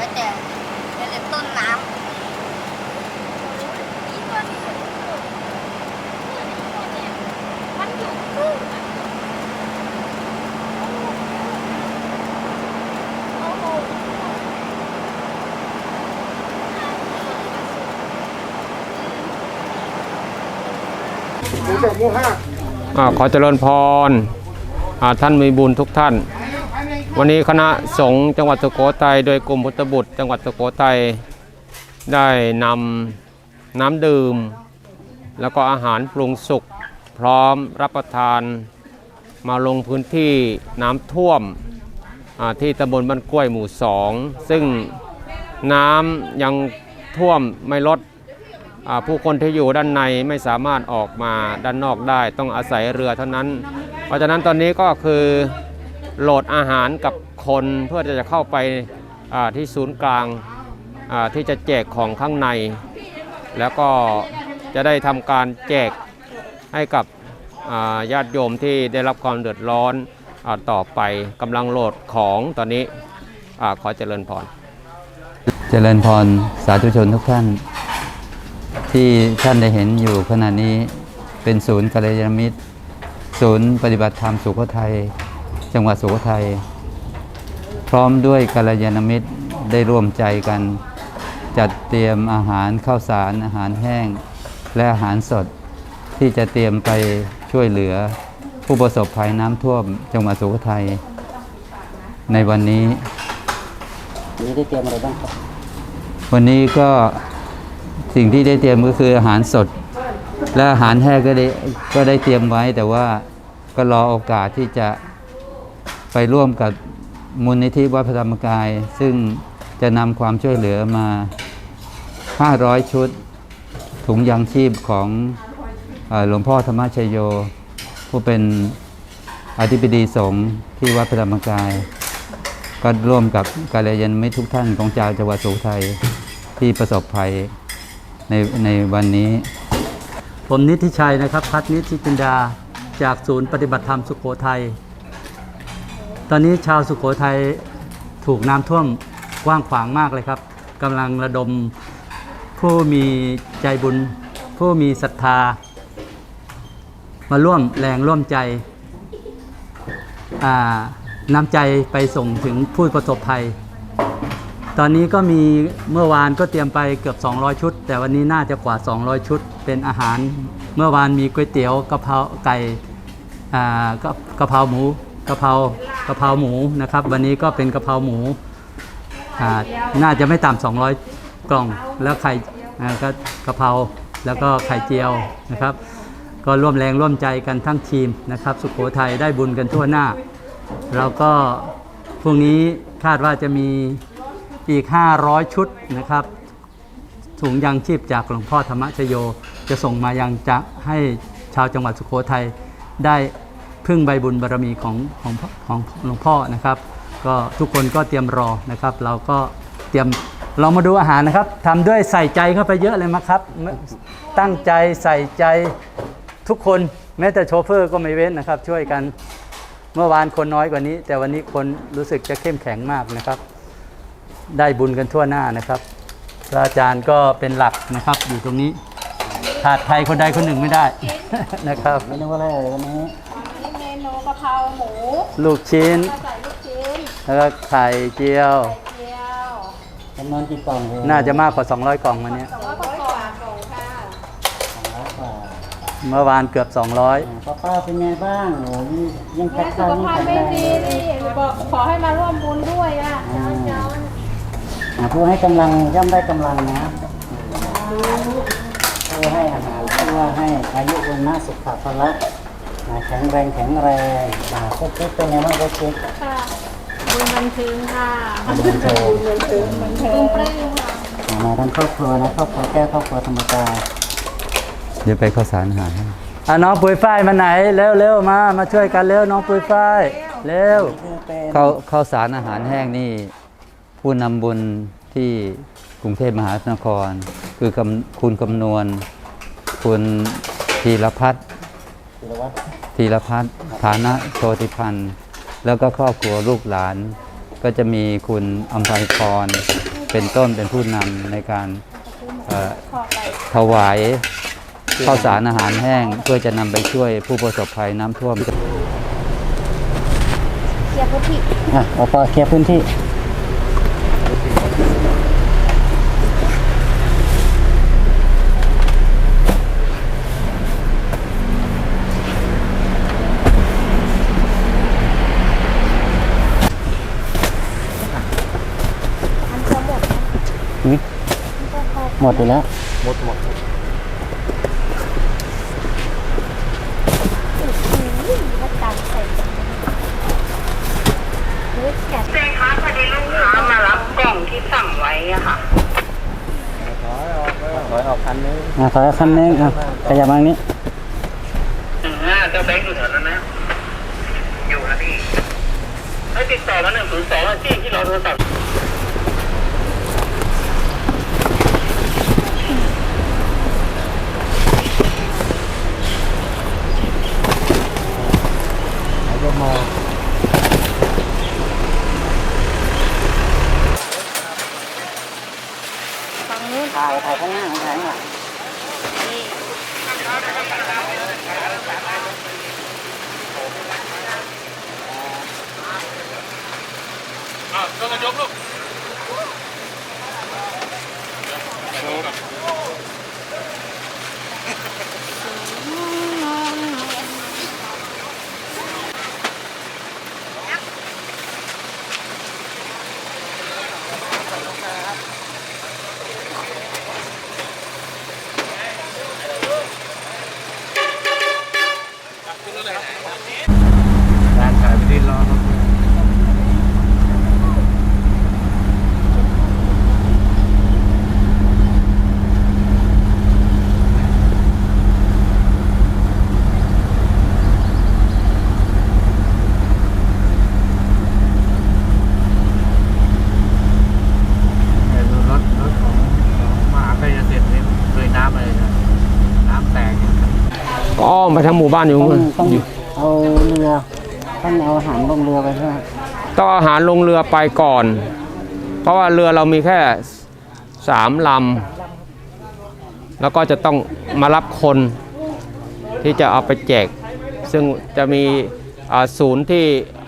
แล้วแต่แล้วแต่ต้นน้ำมันอยู่ครึ่งอะโอ้โหหมูจากหมูห้าอาขอเจริญพรอ่าท่านมีบุญทุกท่าน วันนี้คณะสงฆ์จังหวัดสุโขทัยโดยกลุ่มพุทธบุตร จังหวัดสุโขทัยได้นำน้ำดื่ม แล้วก็อาหารปรุงสุกพร้อมรับประทานมาลงพื้นที่น้ำท่วมที่ตำบลบ้านกล้วยหมู่สองซึ่งน้ำยังท่วมไม่ลดผู้คนที่อยู่ด้านในไม่สามารถออกมาด้านนอกได้ ต้องอาศัยเรือเท่านั้น เพราะฉะนั้นตอนนี้ก็คือ โหลดอาหารกับคนเพื่อจะเข้าไปที่ศูนย์กลางที่จะแจกของข้างใน แล้วก็จะได้ทำการแจกให้กับญาติโยมที่ได้รับความเดือดร้อนอต่อไปกำลังโหลดของตอนนี้อขอเจริญพร เจริญพรสาธุชนทุกท่าน ที่ท่านได้เห็นอยู่ขณะนี้เป็นศูนย์กัลยาณมิตร ศูนย์ปฏิบัติธรรมสุโขทัย จังหวัดสุโขทัยพร้อมด้วยกัลยาณมิตรได้ร่วมใจกัน จัดเตรียมอาหารข้าวสารอาหารแห้ง และอาหารสดที่จะเตรียมไปช่วยเหลือผู้ประสบภัยน้ำท่วมจังหวัดสุโขทัยในวันนี้นี้ได้เตรียมอะไรบ้างครับวันนี้ก็สิ่งที่ได้เตรียมก็คืออาหารสด และอาหารแห้งก็ได้ก็ได้เตรียมไว้แต่ว่าก็รอโอกาสที่จะ ไปร่วมกับมูลนิธิวัดพระธรรมกาย ซึ่งจะนำความช่วยเหลือมา 500 ชุด ถุงยางชีพของอหลวงพ่อธรรมชโย ผู้เป็นอธิบดีสงฆ์ที่วัดพระธรรมกาย ก็ร่วมกับกาลยานมิตรทุกท่านของชาวจังหวัดสุโขทัยที่ประสบภัยในในวันนี้ ผมนิติชัยนะครับ พัฒนิติจินดา จากศูนย์ปฏิบัติธรรมสุโขทัย ตอนนี้ชาวสุโขทัยถูกน้ำท่วมกว้างขวางมากเลยครับกำลังระดมผู้มีใจบุญ ผู้มีศรัทธา มาร่วมแรงร่วมใจอ่านำใจไปส่งถึงผู้ประสบภัย ตอนนี้ก็มีเมื่อวานก็เตรียมไปเกือบ 200 ชุด แต่วันนี้น่าจะกว่า 200 ชุด เป็นอาหาร เมื่อวานมีก๋วยเตี๋ยวกะเพราไก่กะกะเพราหมูกะเพรา กะเพราหมูนะครับ วันนี้ก็เป็นกะเพราหมูน่าจะไม่ต่ำ200 กล่องแล้วไข่ก็กะเพราแล้วก็ไข่เจียวนะครับ ก็ร่วมแรงร่วมใจกันทั้งทีมนะครับ สุโขทัยได้บุญกันทั่วหน้า เราก็พรุ่งนี้คาดว่าจะมีอีก 500 ชุดนะครับถุงยางชีพจากหลวงพ่อธรรมชโย จะส่งมายังจะให้ชาวจังหวัดสุโขทัยได้ พึ่งใบบุญบารมีของของของหลวงพ่อนะครับ ก็ทุกคนก็เตรียมรอนะครับ เราก็เตรียมเรามาดูอาหารนะครับทำด้วยใส่ใจเข้าไปเยอะเลยนะครับ ตั้งใจใส่ใจทุกคนแม้แต่โชเฟอร์ก็ไม่เว้นนะครับ ช่วยกันเมื่อวานคนน้อยกว่านี้ แต่วันนี้คนรู้สึกจะเข้มแข็งมากนะครับ ได้บุญกันทั่วหน้านะครับพระอาจารย์ก็เป็นหลักนะครับอยู่ตรงนี้ขาดใครคนใดคนหนึ่งไม่ได้นะครับเมนูอะไรเอ่ยวันนี้ เพราหมูลูกชิ้นก็ใส่ลูกชิ้นแล้วก็ไข่เจียว ไข่เจียวจำนวนกี่กล่องเลยน่าจะมากกว่า 200 กล่องวันนี้สองร้อยกว่ากล่องกล่องค่ะร้อยกว่าเมื่อวานเกือบ 200 ป้าป้าเป็นไงบ้างโอ้ยยังแม่แข็งสุแรงขยังภาพแข็งไม่แรงดีนี่บอกขอให้มาร่วมบุญด้วยอะเจ้าเจ้าอ่าผู้ให้กำลังย่อมได้กำลังนะผู้ให้อาหารผู้ให้อายุวันนะสุขภาละ อ่าแข็งแรงแข็งแรงอ่าพวกคิดเป็นไงบ้างพวกคิดค่ะบุญบันเทิงค่ะบุญเทิงบุญบันเทิงบันเทิงปลื้มค่ะอ่ามาทั้งครอบครัวนะครอบครัวแก้วครอบครัวธรรมกายเดี๋ยวไปข้าวสารอาหารให้อะน้องปุยฝ้ายมาไหนเร็วเร็วมา มาช่วยกันเร็วน้องปุยฝ้ายเร็วข้าวข้าวสารอาหารแห้งนี่ผู้นำบุญที่กรุงเทพมหานคร คือกำคุณคำนวณ คุณธีรพัฒน์ธีร พัฒน์ฐานะโชติพันธ์ แล้วก็ครอบครัวลูกหลาน ก็จะมีคุณอัมภัยพร เป็นต้นเป็นผู้นำในการเอ่อถวายข้าวสารอาหารแห้ง เพื่อจะนำไปช่วยผู้ประสบภัยน้ำท่วมเคลียร์พื้นที่อะอปเคลียร์พื้นที่ หมดไปแล้ว หมดหมดก็ตังใส่เฮ้ยแกะเจ๊คะพอดีลูกค้ามารับกล่องที่สั่งไว้อะค่ะ ถอยออกคันนึงอะถอยออกคันนึงอะขยับมาทางนี้อ่าเจ้าแบงค์อยู่แถวนั้นนะ อยู่นะพี่ให้ติดต่อมาหนึ่งศูนย์สองที่ที่เราโทรศัพท์ การ อ้อมไปทั้งหมู่บ้านอยู่ต้องมั้งต้องอยู่เอาเรือต้องเอาอาหารลงเรือไปใช่ไหมต้องเอาอาหารลงเรือไปก่อน เพราะว่าเรือเรามีแค่สามลำแล้วก็จะต้องมารับคนที่จะเอาไปแจก ซึ่งจะมีอ่าศูนย์ที่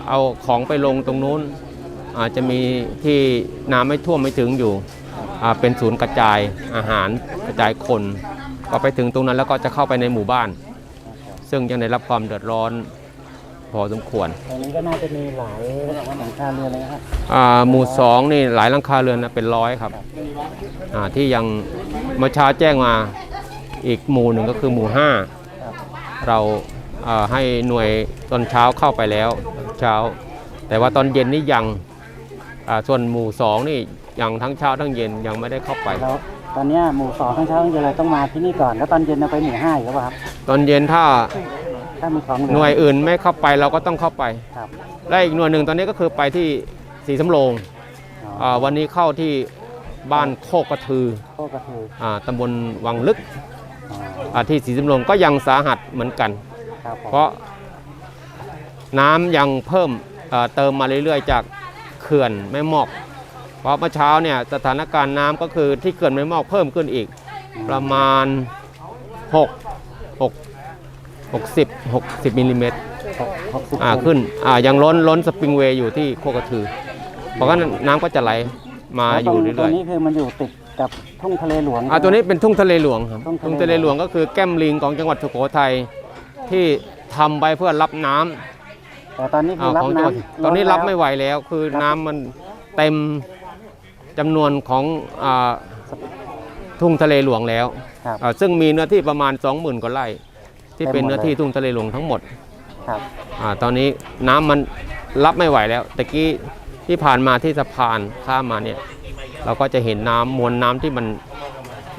เอาของไปลงตรงนู้น อาจจะมีที่น้ำไม่ท่วมไม่ถึงอยู่อ่าเป็นศูนย์กระจายอาหารกระจายคน ก็ไปถึงตรงนั้นแล้วก็จะเข้าไปในหมู่บ้าน ซึ่งยังได้รับความเดือดร้อนพอสมควรตรงนี้ก็น่าจะมีหลายหลังคาเรือเลยนะครับอ่าหมู่สองนี่หลายหลังคาเรือนนะเป็นร้อยครับอ่าที่ยังเมื่อเช้าแจ้งมาอีกหมู่หนึ่งก็คือหมู่ห้าเราอ่าให้หน่วยตอนเช้าเข้าไปแล้วเช้า แต่ว่าตอนเย็นนี่ยังอ่าส่วนหมู่สองนี่ยังทั้งเช้าทั้งเย็นยังไม่ได้เข้าไป แล้วตอนเนี้ยหมู่สองทั้งเช้าทั้งเย็นเลยต้องมาที่นี่ก่อน แล้วตอนเย็นเราไปหมู่ห้าอีกหรือเปล่าครับ ตอนเย็นถ้าถ้ามีของเหลือ หน่วยอื่นไม่เข้าไปเราก็ต้องเข้าไปครับ และอีกหน่วยหนึ่งตอนนี้ก็คือไปที่สีสำโรงอ๋ออาวันนี้เข้าที่บ้านโคกกระทือโคกระทืออ่าตำบลวังลึกอ๋ออ่าที่ศรีสำโรงก็ยังสาหัสเหมือนกัน ครับผมเพราะน้ำยังเพิ่มเอ่อเติมมาเรื่อยๆ จากเขื่อนแม่มอก เพราะเมื่อเช้าเนี่ยสถานการณ์น้ำก็คือที่เขื่อนแม่มอกเพิ่มขึ้นอีก ประมาณ6 6 60 60มิลลิเมตรหกหกสิบอ่าคนขึ้นอ่ายังล้นล้นสปริงเวย์อยู่ที่โคกระทือ เพราะงั้นน้ำก็จะไหลมาอแล้วตรยู่งตรเรื่องยนี้คือมันอยู่ติดกับทุ่งทะเลหลวงๆอ่าตัวนี้เป็นทุ่งทะเลหลวงครับทุ่งทะเลทุ่งทะเลหลวงก็คือแก้มลิงของจังหวัดสุโขทัยที่ทำไปเพื่อรับน้ำแต่ตอนนี้คือ่าอรับของจังหวัดน้ำตอนนี้รับล้ไม่ไหวแล้วคือน้ำมันเต็มจำนวนของอาทุ่งทะเลหลวงแล้วครับอ่าซึ่งมีเนื้อที่ประมาณ 20,000กว่าไร่ ที่เป็นเต็มหมดเนื้อที่เลยทุ่งทะเลหลวงทั้งหมดครับอาตอนนี้น้ำมันรับไม่ไหวแล้วตะกี้ที่ผ่านมาที่สะพานข้ามมาเนี่ย เราก็จะเห็นน้ำมวลน้ำที่มัน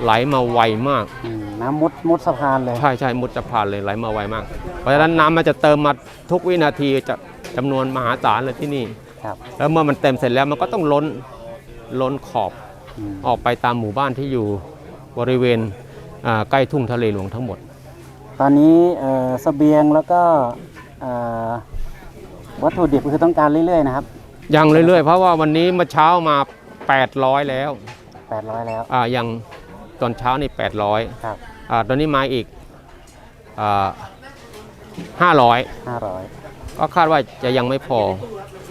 ไหลมาไวมาก อืมน้ำมุดมุดสะพานเลย ใช่ใช่มุดสะพานเลยไหลมาไวมาก เพราะฉะนั้นน้ำมันจะเติมมาทุกวินาทีจะจำนวนมหาศาลเลยที่นี่ ครับแล้วเมื่อมันเต็มเสร็จแล้วมันก็ต้องล้นล้นขอบอืมออกไปตามหมู่บ้านที่อยู่บริเวณอ่าใกล้ทุ่งทะเลหลวงทั้งหมด ตอนนี้เอ่อเสบียงแล้วก็เอ่อวัตถุดิบคือต้องการเรื่อยๆนะครับ ยังเรื่อยๆ เพราะว่าวันนี้เมื่อเช้ามา 800 แล้วแปดร้อยแล้วอ่ายังตอนเช้านี่ 800 ครับอ่าตอนนี้มาอีกอ่า500ห้าร้อยก็คาดว่าจะยังไม่พอ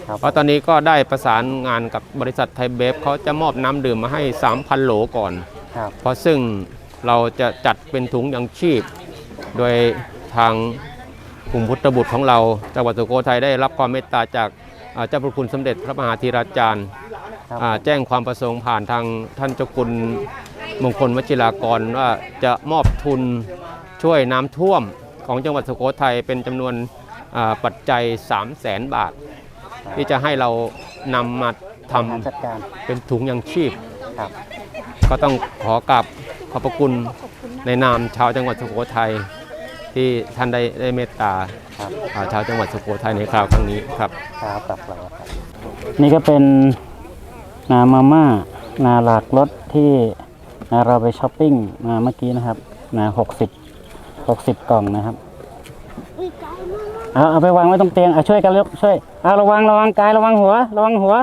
ครับเพราะตอนนี้ก็ได้ประสานงานกับบริษัทไทยเบฟเขาจะมอบน้ำดื่มมาให้ 3,000 โหลก่อนครับเพราะซึ่งเราจะจัดเป็นถุงยังชีพ โดยทางกลุ่มพุทธบุตรของเราจังหวัดสุโขทัยได้รับความเมตตาจากอ่าเจ้าพระคุณสมเด็จพระมหาธีราจารย์ครับอ่าแจ้งความประสงค์ผ่านทางท่านเจ้าคุณมงคลวชิรากรว่าจะมอบทุนช่วยน้ำท่วมของจังหวัดสุโขทัยเป็นจำนวนอ่าปัจจัย 3 0 0แสนบาท ที่จะให้เรานำมาทบริหารจัดการำเป็นถุงยังชีพครับก็ต้องขอกราบขอบพระคุณ ในนามชาวจังหวัดสุโขทัยที่ท่านได้ได้เมตตาครับอ่าชาวจังหวัดสุโขทัยในคราวครั้งนี้ครับ ครับตับเราครับ นี่ก็เป็นนามาม่านาหลากรถที่นาเราไปช้อปปิ้งมาเมื่อกี้นะครับนาหกสิบหกสิบกล่องนะครับเอาเอาไปวางไว้ตรงเตียงเอาช่วยกันเร็วช่วยเอาระวังระวังกายระวังหัวระวังหัว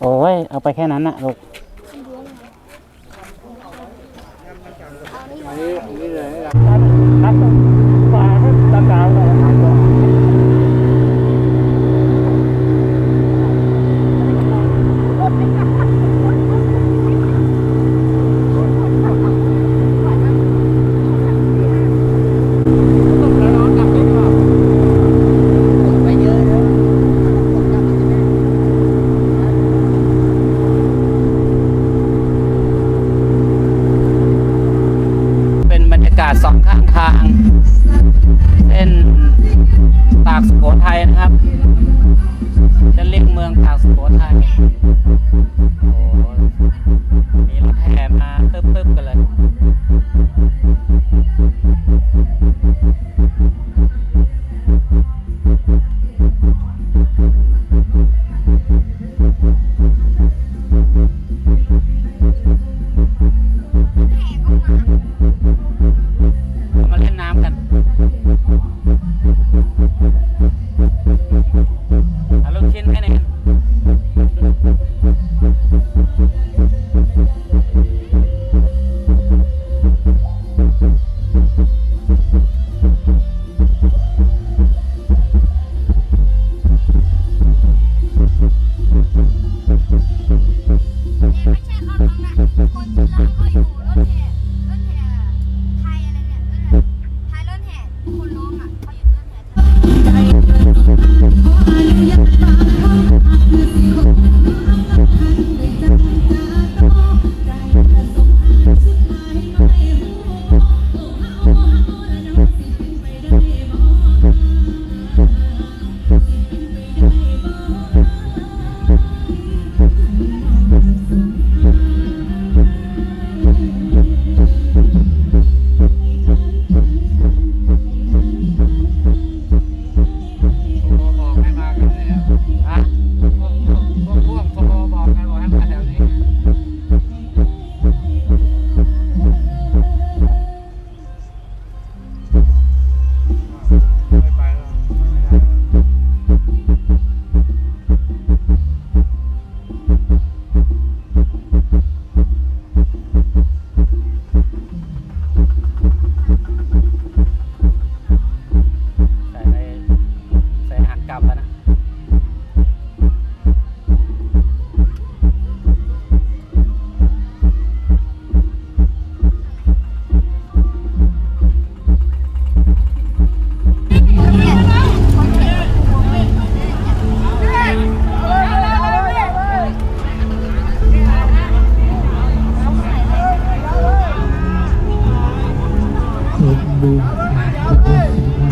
โอ้ยเอาไปแค่นั้นนะลูก เป็นากสุโขทัยนะครับจะเล็กเมืองปากสุโขทัยโอ้มีรถแห่มาตึ๊บๆกันเลย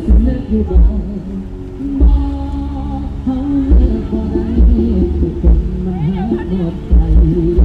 บอกเขาความ